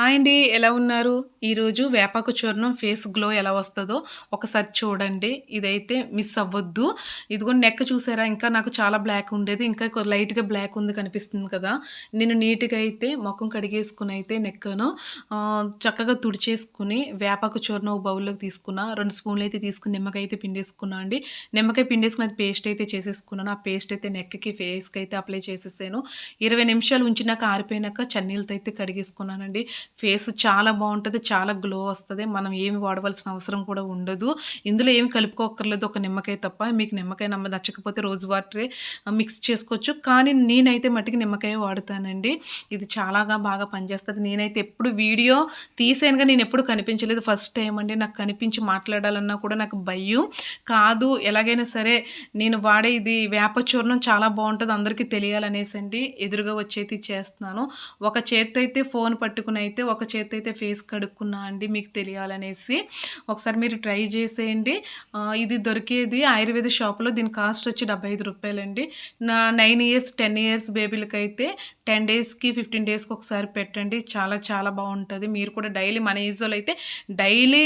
Hi అండి ఎలా ఉన్నారు? ఈరోజు వేపాకు చూర్ణం ఫేస్ గ్లో ఎలా వస్తుందో ఒకసారి చూడండి. ఇదైతే మిస్ అవ్వద్దు. ఇదిగో నెక్ చూసారా? ఇంకా నాకు చాలా బ్లాక్ ఉండేది. ఇంకా లైట్గా బ్లాక్ ఉంది కనిపిస్తుంది కదా. నేను నీట్గా అయితే ముఖం కడిగేసుకుని అయితే నెక్కను. చక్కగా తుడిచేసుకుని వేపాకు చూర్ణం ఒక బౌల్లోకి తీసుకున్నా రెండు స్పూన్లు అయితే తీసుకుని నిమ్మకాయ అయితే పిండేసుకున్నా అండి. నిమ్మకాయ పిండేసుకుని అది పేస్ట్ అయితే చేసేసుకున్నాను. ఆ పేస్ట్ అయితే నెక్కి ఫేస్కి అయితే అప్లై చేసేసాను. ఇరవై నిమిషాలు ఉంచినాక ఆరిపోయినాక చన్నీళ్ళతో అయితే కడిగేసుకున్నానండి. ఫేస్ చాలా బాగుంటుంది చాలా గ్లో వస్తుంది మనం ఏమి వాడవలసిన అవసరం కూడా ఉండదు. ఇందులో ఏమి కలుపుకోక్కర్లేదు ఒక నిమ్మకాయ తప్ప. మీకు నిమ్మకాయ నమ్మ నచ్చకపోతే రోజు వాటరే మిక్స్ చేసుకోవచ్చు. కానీ నేనైతే మట్టికి నిమ్మకాయ వాడుతానండి. ఇది చాలాగా బాగా పనిచేస్తుంది. నేనైతే ఎప్పుడు వీడియో తీసానుగా నేను ఎప్పుడు కనిపించలేదు. ఫస్ట్ టైం అండి. నాకు కనిపించి మాట్లాడాలన్నా కూడా నాకు భయం కాదు. ఎలాగైనా సరే నేను వాడే ఇది వేప చూర్ణం చాలా బాగుంటుంది. అందరికీ తెలియాలనేసి అండి ఎదురుగా వచ్చేది చేస్తున్నాను. ఒక చేత్తో అయితే ఫోన్ పట్టుకుని అయితే ఒక చేతి అయితే ఫేస్ కడుక్కున్నా అండి మీకు తెలియాలనేసి. ఒకసారి మీరు ట్రై చేసేయండి. ఇది దొరికేది ఆయుర్వేద షాప్లో. దీని కాస్ట్ వచ్చి డెబ్బై ఐదు రూపాయలండి. నా నైన్ ఇయర్స్ టెన్ ఇయర్స్ బేబీలకి అయితే టెన్ డేస్కి ఫిఫ్టీన్ డేస్కి ఒకసారి పెట్టండి. చాలా చాలా బాగుంటుంది. మీరు కూడా డైలీ మన ఈజోలో అయితే డైలీ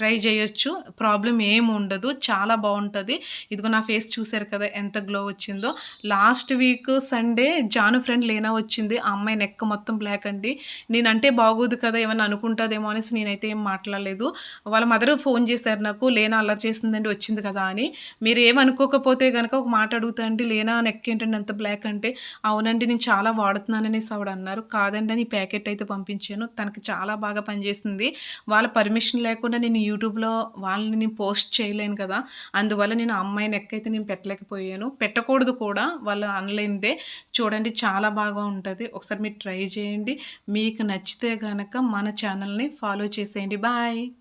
ట్రై చేయొచ్చు. ప్రాబ్లం ఏమి ఉండదు. చాలా బాగుంటుంది. ఇదిగో నా ఫేస్ చూసారు కదా ఎంత గ్లో వచ్చిందో. Last week Sunday Janu friend లేనా వచ్చింది. ఆ అమ్మాయి నెక్ మొత్తం బ్లాక్ అండి. నేనంటే బాగోదు కదా ఏమైనా అనుకుంటుందేమో అనేసి నేనైతే ఏం మాట్లాడలేదు. వాళ్ళ మదర్ ఫోన్ చేశారు నాకు లేనా అల్లరి చేసిందండి వచ్చింది కదా అని. మీరు ఏమనుకోకపోతే కనుక ఒక మాట అడుగుతానండి లేనా నెక్ ఏంటండి అంత బ్లాక్? అంటే అవునండి నేను చాలా వాడుతున్నాననేసి ఆవిడ అన్నారు. కాదండి అని ప్యాకెట్ అయితే పంపించాను. తనకి చాలా బాగా పనిచేసింది. వాళ్ళ పర్మిషన్ లేకుండా నేను యూట్యూబ్లో వాళ్ళని నేను పోస్ట్ చేయలేను కదా. అందువల్ల నేను ఆ అమ్మాయి నెక్ అయితే నేను పెట్టలేకపోయాను. పెట్టకూడదు కూడా వాళ్ళు అనలేనిదే. చూడండి చాలా బాగా ఉంటుంది. ఒకసారి మీరు ట్రై చేయండి. మీకు నచ్చితే కనుక మన ఛానల్ని ఫాలో చేసేయండి. బాయ్.